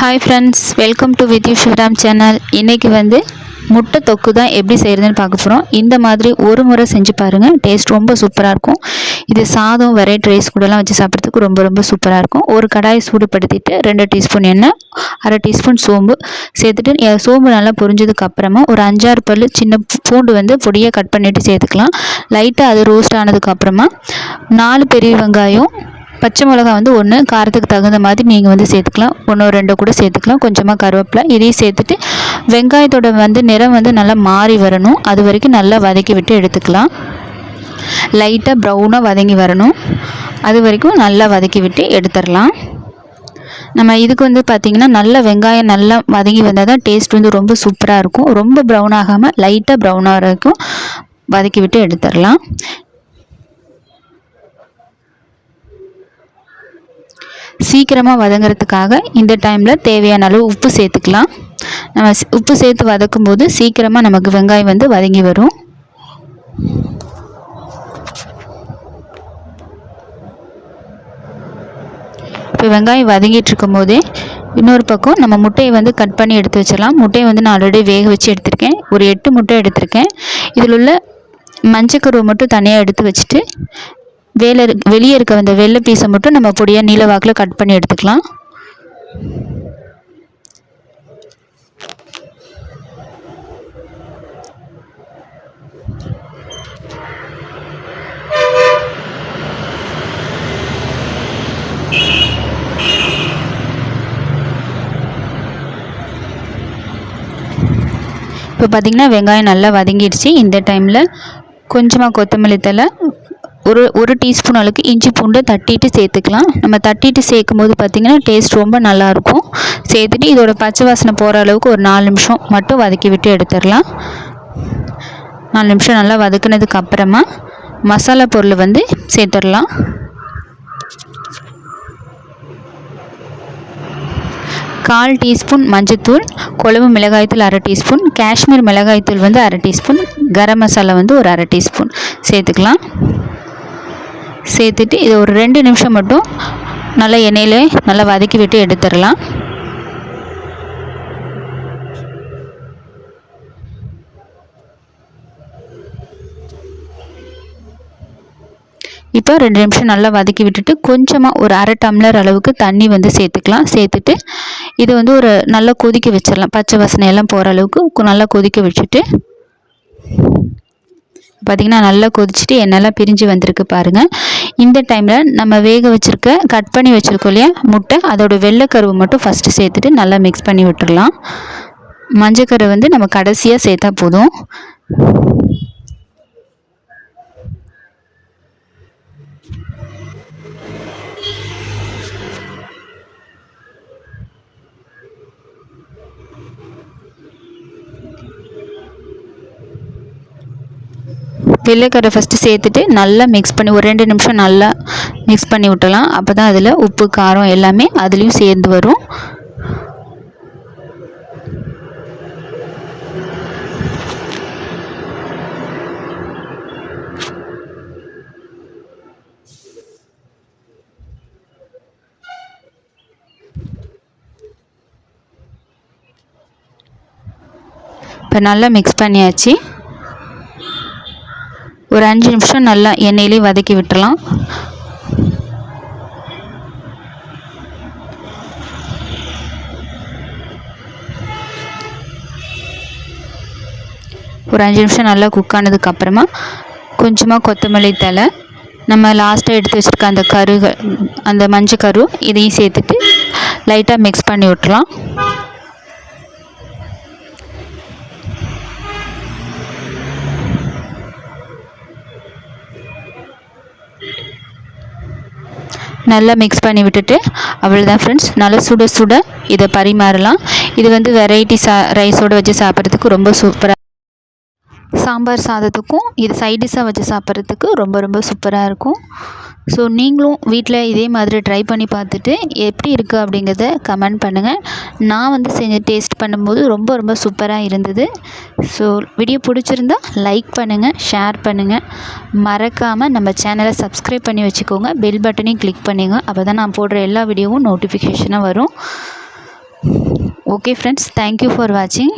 Hi friends welcome to Vidhyu Shivaram channel இன்றைக்கி வந்து முட்டை தொக்கு தான் எப்படி செய்கிறதுன்னு பார்க்க போகிறோம் இந்த மாதிரி ஒரு முறை செஞ்சு பாருங்கள் டேஸ்ட் ரொம்ப சூப்பராக இருக்கும். இது சாதம் வெரைட்டி ரைஸ் கூடலாம் வச்சு சாப்பிட்றதுக்கு ரொம்ப ரொம்ப சூப்பராக இருக்கும். ஒரு கடாயை சூடுபடுத்திட்டு ரெண்டு டீஸ்பூன் எண்ணெய் அரை டீஸ்பூன் சோம்பு சேர்த்துட்டு சோம்பு நல்லா பொரிஞ்சதுக்கு அப்புறமா ஒரு அஞ்சாறு பல் சின்ன பூண்டு வந்து பொடியாக கட் பண்ணிவிட்டு சேர்த்துக்கலாம். லைட்டாக அது ரோஸ்ட் ஆனதுக்கு அப்புறமா நாலு பெரிய வெங்காயம் பச்சை மிளகா வந்து ஒன்று காரத்துக்கு தகுந்த மாதிரி நீங்கள் வந்து சேர்த்துக்கலாம். ஒன்று ரெண்டு கூட சேர்த்துக்கலாம். கொஞ்சமாக கருவேப்பிலை இதையும் சேர்த்துட்டு வெங்காயத்தோட வந்து நிறம் வந்து நல்லா மாறி வரணும். அது வரைக்கும் நல்லா வதக்கி விட்டு எடுத்துக்கலாம். லைட்டாக ப்ரௌனாக வதங்கி வரணும். அது வரைக்கும் நல்லா வதக்கி விட்டு எடுத்துடலாம். நம்ம இதுக்கு வந்து பார்த்திங்கன்னா நல்ல வெங்காயம் நல்லா வதங்கி வந்தால் தான் டேஸ்ட் வந்து ரொம்ப சூப்பராக இருக்கும். ரொம்ப ப்ரௌன் ஆகாமல் லைட்டாக ப்ரௌனாக இருக்கும். வரைக்கும் வதக்கி விட்டு எடுத்துடலாம். சீக்கிரமாக வதங்குறதுக்காக இந்த டைமில் தேவையான அளவு உப்பு சேர்த்துக்கலாம். நம்ம உப்பு சேர்த்து வதக்கும் போது சீக்கிரமாக நமக்கு வெங்காயம் வந்து வதங்கி வரும். இப்போ வெங்காயம் வதங்கிட்டு இருக்கும் போதே இன்னொரு பக்கம் நம்ம முட்டையை வந்து கட் பண்ணி எடுத்து வச்சிடலாம். முட்டையை வந்து நான் ஆல்ரெடி வேக வச்சு எடுத்திருக்கேன். ஒரு எட்டு முட்டை எடுத்திருக்கேன். இதில் உள்ள மஞ்சக்கருவை மட்டும் தனியாக எடுத்து வச்சுட்டு வேலை இருக்க வெளியே இருக்க அந்த வெள்ளை பீஸை மட்டும் நம்ம பொடியாக நீல வாக்கில் கட் பண்ணி எடுத்துக்கலாம். இப்போ பார்த்திங்கன்னா வெங்காயம் நல்லா வதங்கிடுச்சு. இந்த டைமில் கொஞ்சமாக கொத்தமல்லி தழை ஒரு ஒரு டீஸ்பூன் அளவுக்கு இஞ்சி பூண்டு தட்டிட்டு சேர்த்துக்கலாம். நம்ம தட்டிட்டு சேர்க்கும் போது பார்த்திங்கன்னா டேஸ்ட் ரொம்ப நல்லாயிருக்கும். சேர்த்துட்டு இதோட பச்சை வாசனை போகிற அளவுக்கு ஒரு நாலு நிமிஷம் மட்டும் வதக்கி விட்டு எடுத்துடலாம். நாலு நிமிஷம் நல்லா வதக்குனதுக்கு அப்புறமா மசாலா பொருள் வந்து சேர்த்துடலாம். கால் டீஸ்பூன் மஞ்சத்தூள் குழம்பு மிளகாய்த்தூள் அரை டீஸ்பூன் காஷ்மீர் மிளகாய்த்தூள் வந்து அரை டீஸ்பூன் கரம் மசாலா வந்து ஒரு அரை டீஸ்பூன் சேர்த்துக்கலாம். சேர்த்துட்டு இதை ஒரு ரெண்டு நிமிஷம் மட்டும் நல்லா எண்ணெயில் நல்லா வதக்கி விட்டு எடுத்துடலாம். இப்போ ரெண்டு நிமிஷம் நல்லா வதக்கி விட்டுட்டு கொஞ்சமாக ஒரு அரை டம்ளர் அளவுக்கு தண்ணி வந்து சேர்த்துக்கலாம். சேர்த்துட்டு இது வந்து ஒரு நல்லா கொதிக்க வச்சிடலாம். பச்சை வாசனை எல்லாம் போகிற அளவுக்கு நல்லா கொதிக்க வச்சுட்டு பார்த்திங்கன்னா நல்லா கொதிச்சுட்டு என்னெல்லாம் பிரிஞ்சு வந்திருக்கு பாருங்கள் இந்த டைமில் நம்ம வேக வச்சுருக்க கட் பண்ணி வச்சுருக்கோம் இல்லையா முட்டை அதோட வெள்ளைக்கருவு மட்டும் ஃபஸ்ட்டு சேர்த்துட்டு நல்லா மிக்ஸ் பண்ணி விட்டுடலாம். மஞ்சக்கரு வந்து நம்ம கடைசியாக சேர்த்தா போதும். வெள்ளைக்கரை ஃபஸ்ட்டு சேர்த்துட்டு நல்லா மிக்ஸ் பண்ணி ஒரு ரெண்டு நிமிஷம் நல்லா மிக்ஸ் பண்ணி விட்டலாம் அப்போ தான் அதில் உப்பு காரம் எல்லாமே அதுலேயும் சேர்ந்து வரும். இப்போ நல்லா மிக்ஸ் பண்ணியாச்சு. ஒரு அஞ்சு நிமிஷம் நல்லா எண்ணெயிலே வதக்கி விட்டுலாம் ஒரு அஞ்சு நிமிஷம் நல்லா குக் ஆனதுக்கு அப்புறமா கொஞ்சமாக கொத்தமல்லி தழை நம்ம லாஸ்ட்டாக எடுத்து வச்சுருக்க அந்த கருக அந்த மஞ்சள் கரு இதையும் சேர்த்துட்டு லைட்டாக மிக்ஸ் பண்ணி விட்டுலாம் நல்லா மிக்ஸ் பண்ணி விட்டுட்டு அவ்வளோதான் ஃப்ரெண்ட்ஸ் நல்லா சுட சுட இதை பரிமாறலாம். இது வந்து வெரைட்டி சா ரைஸோடு வச்சு சாப்பிட்றதுக்கு ரொம்ப சூப்பராக சாம்பார் சாதத்துக்கும் இது சைட் டிஷ்ஷாக வச்சு சாப்பிட்றதுக்கு ரொம்ப ரொம்ப சூப்பராக இருக்கும். ஸோ நீங்களும் வீட்டில் இதே மாதிரி ட்ரை பண்ணி பார்த்துட்டு எப்படி இருக்குது அப்படிங்கிறத கமெண்ட் பண்ணுங்கள் நான் வந்து செஞ்சு டேஸ்ட் பண்ணும்போது ரொம்ப ரொம்ப சூப்பராக இருந்தது. ஸோ வீடியோ பிடிச்சிருந்தா லைக் பண்ணுங்கள் ஷேர் பண்ணுங்கள் மறக்காமல் நம்ம சேனலை சப்ஸ்கிரைப் பண்ணி வச்சுக்கோங்க. பெல் பட்டனையும் கிளிக் பண்ணுங்க. அப்போ தான் நான் போடுற எல்லா வீடியோவும் நோட்டிஃபிகேஷனாக வரும். ஓகே ஃப்ரெண்ட்ஸ் தேங்க்யூ ஃபார் வாட்சிங்